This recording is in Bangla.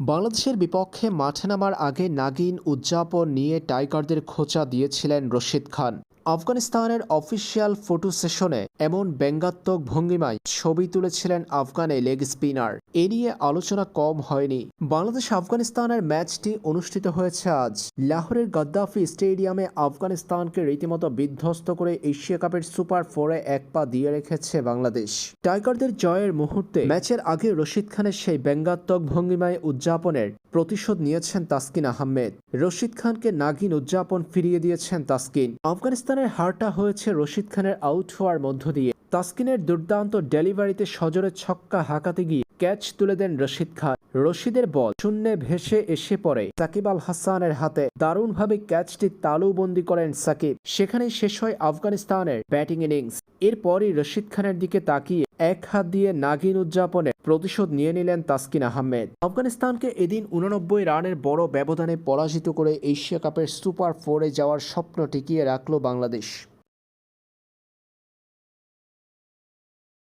বাংলাদেশের বিপক্ষে মাঠে নামার আগে নাগিন উদযাপন নিয়ে টাইগারদের খোঁচা দিয়েছিলেন রশিদ খান। আফগানিস্তানের অফিসিয়াল ফটো সেশনে এমন ব্যঙ্গাত্মক ভঙ্গিমায় ছবি তুলেছিলেন আফগানে লেগ স্পিনার। এ নিয়ে আলোচনা কম হয়নি। বাংলাদেশ আফগানিস্তানের ম্যাচটি অনুষ্ঠিত হয়েছে আজ। লাহোরের গদ্দাফি স্টেডিয়ামে আফগানিস্তানকে রীতিমতো বিধ্বস্ত করে এশিয়া কাপের সুপার ফোরে এক পা দিয়ে রেখেছে বাংলাদেশ। টাইগারদের জয়ের মুহূর্তে ম্যাচের আগে রশিদ খানের সেই ব্যঙ্গাত্মক ভঙ্গিমায় উদযাপনের প্রতিশোধ নিয়েছেন তাসকিন আহমেদ। রশিদ খানকে নাগিন উদযাপন ফিরিয়ে দিয়েছেন তাসকিন। আফগানিস্তানের হারটা হয়েছে রশিদ খানের আউট হওয়ার মধ্য দিয়ে। তাসকিনের দুর্দান্ত ডেলিভারিতে সজোরে ছক্কা হাঁকাতে গিয়ে ক্যাচ তুলে দেন রশিদ খান। রশিদের বল শূন্যে ভেসে এসে পড়ে সাকিব আল হাসানের হাতে। দারুণভাবে ক্যাচটি তালুবন্দি করেন সাকিব। সেখানেই শেষ হয় আফগানিস্তানের ব্যাটিং ইনিংস। এরপরই রশিদ খানের দিকে তাকিয়ে এক হাত দিয়ে নাগিন উদযাপনে প্রতিশোধ নিয়ে নিলেন তাসকিন আহমেদ। আফগানিস্তানকে এদিন উননব্বই রানের বড় ব্যবধানে পরাজিত করে এশিয়া কাপের সুপার ফোরে যাওয়ার স্বপ্ন টিকিয়ে রাখল বাংলাদেশ।